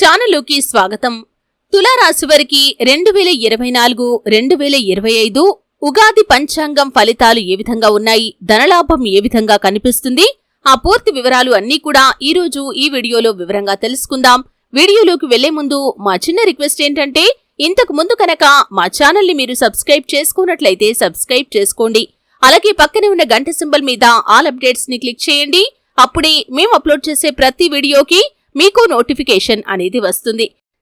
ఛానల్లోకి స్వాగతం. తులారాశివారికి రెండు వేల ఇరవై నాలుగు రెండు వేల ఇరవై ఐదు ఉగాది పంచాంగం ఫలితాలు ఏ విధంగా ఉన్నాయి? ధనలాభం ఏ విధంగా కనిపిస్తుంది? ఆ పూర్తి వివరాలు అన్నీ కూడా ఈరోజు ఈ వీడియోలో వివరంగా తెలుసుకుందాం. వీడియోలోకి వెళ్ళే ముందు మా చిన్న రిక్వెస్ట్ ఏంటంటే ఇంతకు ముందు కనుక మా ఛానల్ని మీరు సబ్స్క్రైబ్ చేసుకున్నట్లయితే సబ్స్క్రైబ్ చేసుకోండి. అలాగే పక్కనే ఉన్న గంట సింబల్ మీద ఆల్ అప్డేట్స్ని క్లిక్ చేయండి. అప్పుడే మేము అప్లోడ్ చేసే ప్రతి వీడియోకి మీకు నోటిఫికేషన్ అనేది వస్తుంది.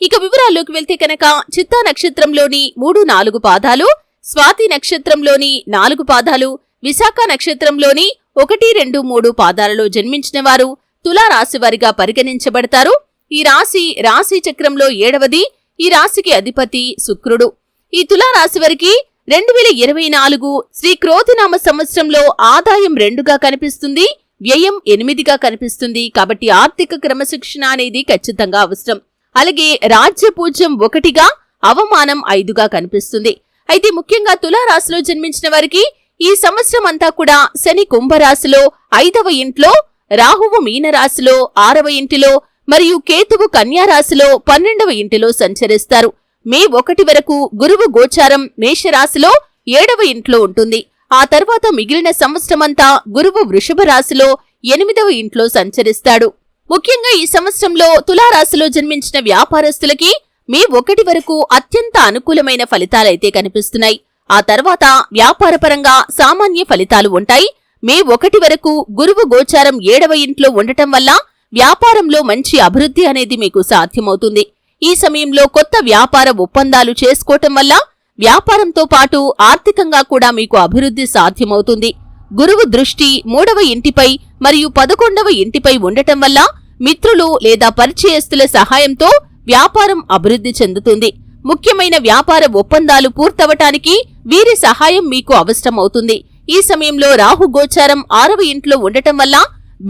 ఇక వివరాల్లోకి వెళ్తే కనుక చిత్తా నక్షత్రంలోని మూడు నాలుగు పాదాలు స్వాతి నక్షత్రంలోని నాలుగు పాదాలు విశాఖ నక్షత్రంలోని ఒకటి రెండు మూడు పాదాలలో జన్మించిన వారు తులారాశి వారిగా పరిగణించబడతారు. ఈ రాశి రాశి చక్రంలో ఏడవది ఈ రాశికి అధిపతి శుక్రుడు. ఈ తులారాశి వారికి రెండు వేల ఇరవై నాలుగు శ్రీ క్రోధినామ సంవత్సరంలో ఆదాయం రెండుగా కనిపిస్తుంది వ్యయం ఎనిమిదిగా కనిపిస్తుంది. కాబట్టి ఆర్థిక క్రమశిక్షణ అనేది ఖచ్చితంగా అవసరం. అలాగే రాజ్య పూజ్యం ఒకటిగా అవమానం ఐదుగా కనిపిస్తుంది. అయితే ముఖ్యంగా తులారాశిలో జన్మించిన వారికి ఈ సంవత్సరం అంతా కూడా శని కుంభరాశిలో ఐదవ ఇంట్లో రాహువు మీనరాశిలో ఆరవ ఇంటిలో మరియు కేతువు కన్యారాశిలో పన్నెండవ ఇంటిలో సంచరిస్తారు. మే ఒకటి వరకు గురువు గోచారం మేషరాశిలో ఏడవ ఇంట్లో ఉంటుంది. ఆ తర్వాత మిగిలిన సంవత్సరమంతా గురువు వృషభ రాశిలో ఎనిమిదవ ఇంట్లో సంచరిస్తాడు. ముఖ్యంగా ఈ సంవత్సరంలో తులారాశిలో జన్మించిన వ్యాపారస్తులకి మే ఒకటి వరకు అత్యంత అనుకూలమైన ఫలితాలైతే కనిపిస్తున్నాయి. ఆ తర్వాత వ్యాపారపరంగా సామాన్య ఫలితాలు ఉంటాయి. మే ఒకటి వరకు గురువు గోచారం ఏడవ ఇంట్లో ఉండటం వల్ల వ్యాపారంలో మంచి అభివృద్ధి అనేది మీకు సాధ్యమవుతుంది. ఈ సమయంలో కొత్త వ్యాపార ఒప్పందాలు చేసుకోవటం వల్ల వ్యాపారంతో పాటు ఆర్థికంగా కూడా మీకు అభివృద్ధి సాధ్యమవుతుంది. గురువు దృష్టి మూడవ ఇంటిపై మరియు పదకొండవ ఇంటిపై ఉండటం వల్ల మిత్రులు లేదా పరిచయస్తుల సహాయంతో వ్యాపారం అభివృద్ధి చెందుతుంది. ముఖ్యమైన వ్యాపార ఒప్పందాలు పూర్తవటానికి వీరి సహాయం మీకు అవసరమవుతుంది. ఈ సమయంలో రాహు గోచారం ఆరవ ఇంట్లో ఉండటం వల్ల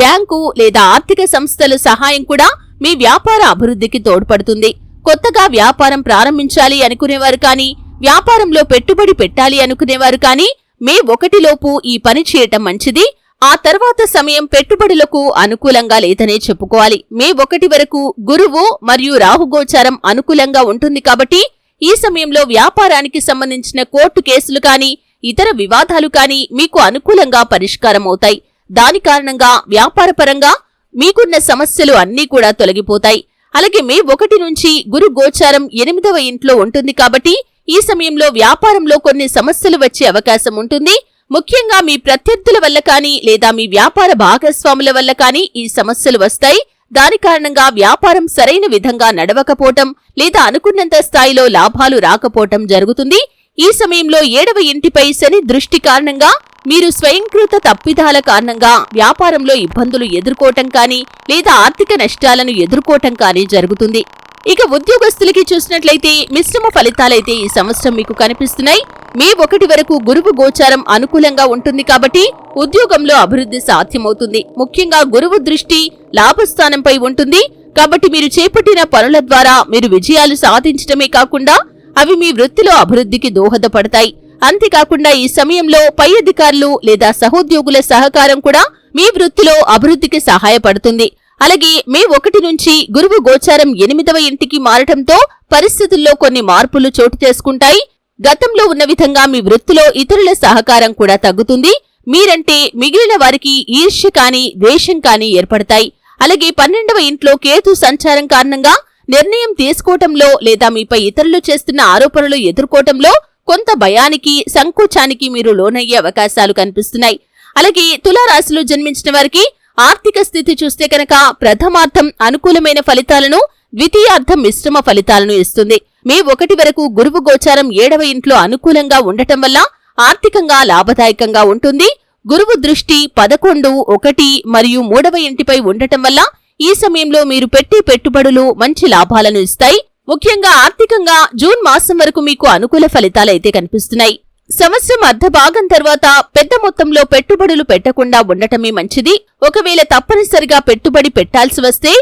బ్యాంకు లేదా ఆర్థిక సంస్థల సహాయం కూడా మీ వ్యాపార అభివృద్ధికి తోడ్పడుతుంది. కొత్తగా వ్యాపారం ప్రారంభించాలి అనుకునేవారు కానీ వ్యాపారంలో పెట్టుబడి పెట్టాలి అనుకునేవారు కానీ మే ఒకటిలోపు ఈ పని చేయటం మంచిది. ఆ తర్వాత సమయం పెట్టుబడులకు అనుకూలంగా లేదనే చెప్పుకోవాలి. మే ఒకటి వరకు గురువు మరియు రాహుగోచారం అనుకూలంగా ఉంటుంది కాబట్టి ఈ సమయంలో వ్యాపారానికి సంబంధించిన కోర్టు కేసులు కానీ ఇతర వివాదాలు కానీ మీకు అనుకూలంగా పరిష్కారమవుతాయి దాని కారణంగా వ్యాపారపరంగా మీకున్న సమస్యలు అన్నీ కూడా తొలగిపోతాయి. అలాగే మే ఒకటి నుంచి గురు గోచారం ఎనిమిదవ ఇంట్లో ఉంటుంది కాబట్టి ఈ సమయంలో వ్యాపారంలో కొన్ని సమస్యలు వచ్చే అవకాశం ఉంటుంది. ముఖ్యంగా మీ ప్రత్యర్థుల వల్ల కానీ లేదా మీ వ్యాపార భాగస్వాముల వల్ల కానీ ఈ సమస్యలు వస్తాయి. దాని కారణంగా వ్యాపారం సరైన విధంగా నడవకపోవటం లేదా అనుకున్నంత స్థాయిలో లాభాలు రాకపోవటం జరుగుతుంది. ఈ సమయంలో ఏడవ ఇంటిపై శని దృష్టి కారణంగా మీరు స్వయంకృత తప్పిదాల కారణంగా వ్యాపారంలో ఇబ్బందులు ఎదుర్కోవటం కానీ లేదా ఆర్థిక నష్టాలను ఎదుర్కోవటం కానీ జరుగుతుంది. ఇక ఉద్యోగస్తులకి చూసినట్లయితే మిశ్రమ ఫలితాలైతే ఈ సంవత్సరం మీకు కనిపిస్తున్నాయి. మే ఒకటి వరకు గురువు గోచారం అనుకూలంగా ఉంటుంది కాబట్టి ఉద్యోగంలో అభివృద్ధి సాధ్యమవుతుంది. ముఖ్యంగా గురువు దృష్టి లాభస్థానంపై ఉంటుంది. కాబట్టి మీరు చేపట్టిన పనుల ద్వారా మీరు విజయాలు సాధించడమే కాకుండా అవి మీ వృత్తిలో అభివృద్ధికి దోహదపడతాయి. అంతేకాకుండా ఈ సమయంలో పై అధికారులు లేదా సహోద్యోగుల సహకారం కూడా మీ వృత్తిలో అభివృద్ధికి సహాయపడుతుంది. అలాగే మే ఒకటి నుంచి గురువు గోచారం ఎనిమిదవ ఇంటికి మారటంతో పరిస్థితుల్లో కొన్ని మార్పులు చోటు చేసుకుంటాయి. గతంలో ఉన్న విధంగా మీ వృత్తిలో ఇతరుల సహకారం కూడా తగ్గుతుంది. మీరంటే మిగిలిన వారికి ఈర్ష్య కాని ద్వేషం కాని ఏర్పడతాయి. అలాగే పన్నెండవ ఇంట్లో కేతు సంచారం కారణంగా నిర్ణయం తీసుకోవటంలో లేదా మీపై ఇతరులు చేస్తున్న ఆరోపణలు ఎదుర్కోవటంలో కొంత భయానికి సంకోచానికి మీరు లోనయ్యే అవకాశాలు కనిపిస్తున్నాయి. అలాగే తులారాశిలో జన్మించిన వారికి ఆర్థిక స్థితి చూస్తే కనుక ప్రథమార్థం అనుకూలమైన ఫలితాలను ద్వితీయార్థం మిశ్రమ ఫలితాలను ఇస్తుంది. మే ఒకటి వరకు గురువు గోచారం ఏడవ ఇంట్లో అనుకూలంగా ఉండటం వల్ల ఆర్థికంగా లాభదాయకంగా ఉంటుంది. గురువు దృష్టి పదకొండు ఒకటి మరియు మూడవ ఇంటిపై ఉండటం వల్ల ఈ సమయంలో మీరు పెట్టే పెట్టుబడులు మంచి లాభాలను ఇస్తాయి. ముఖ్యంగా ఆర్థికంగా జూన్ మాసం వరకు మీకు అనుకూల ఫలితాలైతే కనిపిస్తున్నాయి. సంవత్సరం అర్ధ భాగం తర్వాత పెద్ద మొత్తంలో పెట్టుబడులు పెట్టకుండా ఉండటమే మంచిది. ఒకవేళ తప్పనిసరిగా పెట్టుబడి పెట్టాల్సి వస్తే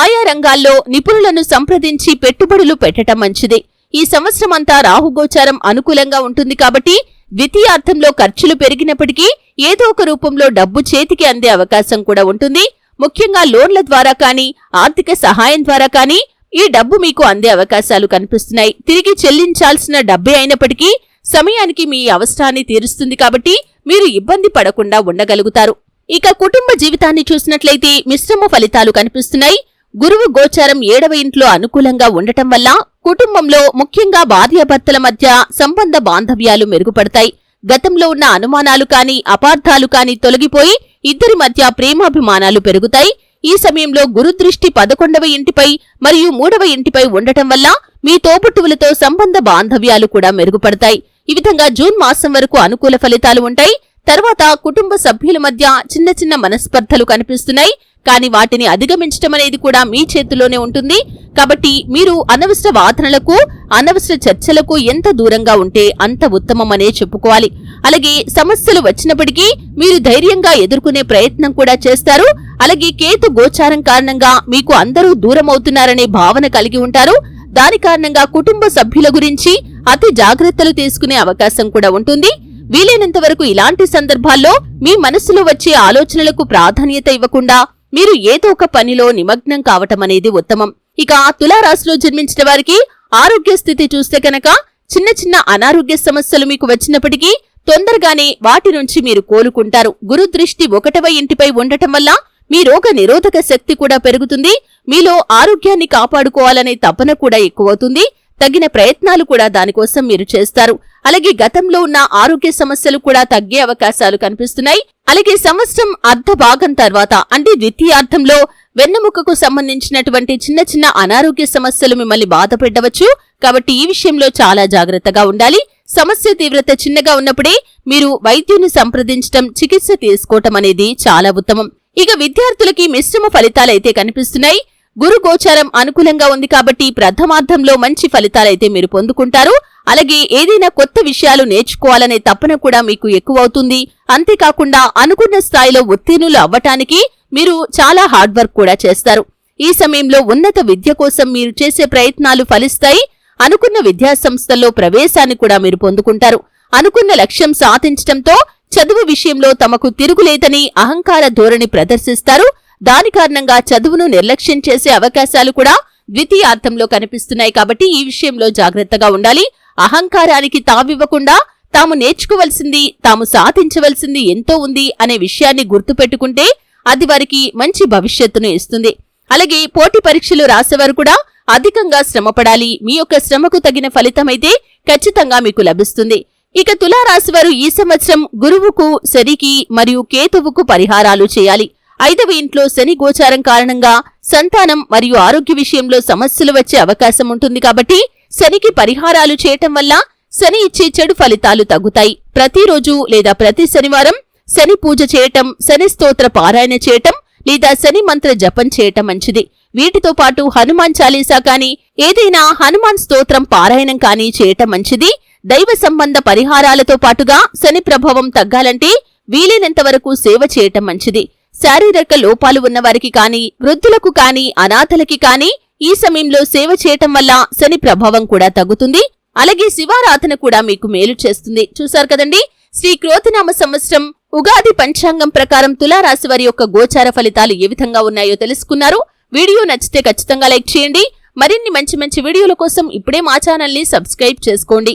ఆయా రంగాల్లో నిపుణులను సంప్రదించి పెట్టుబడులు పెట్టటం మంచిది. ఈ సంవత్సరం అంతా రాహుగోచారం అనుకూలంగా ఉంటుంది కాబట్టి ద్వితీయార్థంలో ఖర్చులు పెరిగినప్పటికీ ఏదో ఒక రూపంలో డబ్బు చేతికి అందే అవకాశం కూడా ఉంటుంది. ముఖ్యంగా లోన్ల ద్వారా కానీ ఆర్థిక సహాయం ద్వారా కానీ ఈ డబ్బు మీకు అందే అవకాశాలు కనిపిస్తున్నాయి. తిరిగి చెల్లించాల్సిన డబ్బే అయినప్పటికీ సమయానికి మీ అవసరాన్ని తీరుస్తుంది కాబట్టి మీరు ఇబ్బంది పడకుండా ఉండగలుగుతారు. ఇక కుటుంబ జీవితాన్ని చూసినట్లయితే మిశ్రమ ఫలితాలు కనిపిస్తున్నాయి. గురువు గోచారం ఏడవ ఇంట్లో అనుకూలంగా ఉండటం వల్ల కుటుంబంలో ముఖ్యంగా భార్యాభర్తల మధ్య సంబంధ బాంధవ్యాలు మెరుగుపడతాయి. గతంలో ఉన్న అనుమానాలు కాని అపార్థాలు కాని తొలగిపోయి ఇద్దరి మధ్య ప్రేమాభిమానాలు పెరుగుతాయి. ఈ సమయంలో గురుదృష్టి పదకొండవ ఇంటిపై మరియు మూడవ ఇంటిపై ఉండటం వల్ల మీ తోబుట్టువులతో సంబంధ బాంధవ్యాలు కూడా మెరుగుపడతాయి. ఈ విధంగా జూన్ మాసం వరకు అనుకూల ఫలితాలు ఉంటాయి. తర్వాత కుటుంబ సభ్యుల మధ్య చిన్న చిన్న మనస్పర్ధలు కనిపిస్తున్నాయి. కానీ వాటిని అధిగమించటం అనేది కూడా మీ చేతిలోనే ఉంటుంది. కాబట్టి మీరు అనవసర వాదనలకు అనవసర చర్చలకు ఎంత దూరంగా ఉంటే అంత ఉత్తమమనే చెప్పుకోవాలి. అలాగే సమస్యలు వచ్చినప్పటికీ మీరు ధైర్యంగా ఎదుర్కొనే ప్రయత్నం కూడా చేస్తారు. అలాగే కేతు గోచారం కారణంగా మీకు అందరూ దూరం అవుతున్నారనే భావన కలిగి ఉంటారు. దాని కారణంగా కుటుంబ సభ్యుల గురించి అతి జాగ్రత్తలు తీసుకునే అవకాశం కూడా ఉంటుంది. వీలైనంత వరకు ఇలాంటి సందర్భాల్లో మీ మనసులో వచ్చే ఆలోచనలకు ప్రాధాన్యత ఇవ్వకుండా మీరు ఏదో ఒక పనిలో నిమగ్నం కావటం అనేది ఉత్తమం. ఇక తులారాశిలో జన్మించిన వారికి ఆరోగ్య స్థితి చూస్తే కనుక చిన్న చిన్న అనారోగ్య సమస్యలు మీకు వచ్చినప్పటికీ తొందరగానే వాటి నుంచి మీరు కోలుకుంటారు. గురుదృష్టి ఒకటవ ఇంటిపై ఉండటం వల్ల మీ రోగ నిరోధక శక్తి కూడా పెరుగుతుంది. మీలో ఆరోగ్యాన్ని కాపాడుకోవాలనే తపన కూడా ఎక్కువవుతుంది. తగిన ప్రయత్నాలు కూడా దానికోసం మీరు చేస్తారు. అలాగే గతంలో ఉన్న ఆరోగ్య సమస్యలు కూడా తగ్గే అవకాశాలు కనిపిస్తున్నాయి. అలాగే సంవత్సరం అర్ధ భాగం తర్వాత అంటే ద్వితీయార్థంలో వెన్నెముకకు సంబంధించినటువంటి చిన్న చిన్న అనారోగ్య సమస్యలు మిమ్మల్ని బాధపెట్టవచ్చు కాబట్టి ఈ విషయంలో చాలా జాగ్రత్తగా ఉండాలి. సమస్య తీవ్రత చిన్నగా ఉన్నప్పుడే మీరు వైద్యుని సంప్రదించటం చికిత్స తీసుకోవటం అనేది చాలా ఉత్తమం. ఇక విద్యార్థులకి మిశ్రమ ఫలితాలైతే కనిపిస్తున్నాయి. గురు గోచారం అనుకూలంగా ఉంది కాబట్టి ప్రథమార్థంలో మంచి ఫలితాలైతే మీరు పొందుకుంటారు. అలాగే ఏదైనా కొత్త విషయాలు నేర్చుకోవాలనే తపన కూడా మీకు ఎక్కువవుతుంది. అంతేకాకుండా అనుకున్న స్థాయిలో ఉత్తీర్ణులు అవ్వటానికి మీరు చాలా హార్డ్ వర్క్ కూడా చేస్తారు. ఈ సమయంలో ఉన్నత విద్య కోసం మీరు చేసే ప్రయత్నాలు ఫలిస్తాయి. అనుకున్న విద్యాసంస్థల్లో ప్రవేశాన్ని కూడా మీరు పొందుకుంటారు. అనుకున్న లక్ష్యం సాధించటంతో చదువు విషయంలో తమకు తిరుగులేదని అహంకార ధోరణి ప్రదర్శిస్తారు. దాని కారణంగా చదువును నిర్లక్ష్యం చేసే అవకాశాలు కూడా ద్వితీయార్థంలో కనిపిస్తున్నాయి కాబట్టి ఈ విషయంలో జాగ్రత్తగా ఉండాలి. అహంకారానికి తావివ్వకుండా తాము నేర్చుకోవలసింది తాము సాధించవలసింది ఎంతో ఉంది అనే విషయాన్ని గుర్తుపెట్టుకుంటే అది వారికి మంచి భవిష్యత్తును ఇస్తుంది. అలాగే పోటీ పరీక్షలు రాసేవారు కూడా అధికంగా శ్రమపడాలి. మీ యొక్క శ్రమకు తగిన ఫలితమైతే ఖచ్చితంగా మీకు లభిస్తుంది. ఇక తులారాశివారు ఈ సంవత్సరం గురువుకు శనికి మరియు కేతువుకు పరిహారాలు చేయాలి. ఐదవ ఇంట్లో శని గోచారం కారణంగా సంతానం మరియు ఆరోగ్య విషయంలో సమస్యలు వచ్చే అవకాశం ఉంటుంది కాబట్టి శనికి పరిహారాలు చేయటం వల్ల శని ఇచ్చే చెడు ఫలితాలు తగ్గుతాయి. ప్రతిరోజు లేదా ప్రతి శనివారం శని పూజ చేయటం శని స్తోత్ర పారాయణ చేయటం లేదా శని మంత్ర జపం చేయటం మంచిది. వీటితో పాటు హనుమాన్ చాలీసా కానీ ఏదైనా హనుమాన్ స్తోత్రం పారాయణం కానీ చేయటం మంచిది. దైవ సంబంధ పరిహారాలతో పాటుగా శని ప్రభావం తగ్గాలంటే వీలైనంత వరకు సేవ చేయటం మంచిది. శారీరక లోపాలు ఉన్నవారికి కాని వృద్ధులకు కాని అనాథలకి కాని ఈ సమయంలో సేవ చేయటం వల్ల శని ప్రభావం కూడా తగ్గుతుంది. అలాగే శివారాధన కూడా మీకు మేలు చేస్తుంది. చూశారు కదండి? శ్రీ క్రోతినామ సంవత్సరం ఉగాది పంచాంగం ప్రకారం తులారాశి వారి యొక్క గోచార ఫలితాలు ఏ విధంగా ఉన్నాయో తెలుసుకున్నారు. వీడియో నచ్చితే ఖచ్చితంగా లైక్ చేయండి. మరిన్ని మంచి మంచి వీడియోల కోసం ఇప్పుడే మా ఛానల్ని సబ్స్క్రైబ్ చేసుకోండి.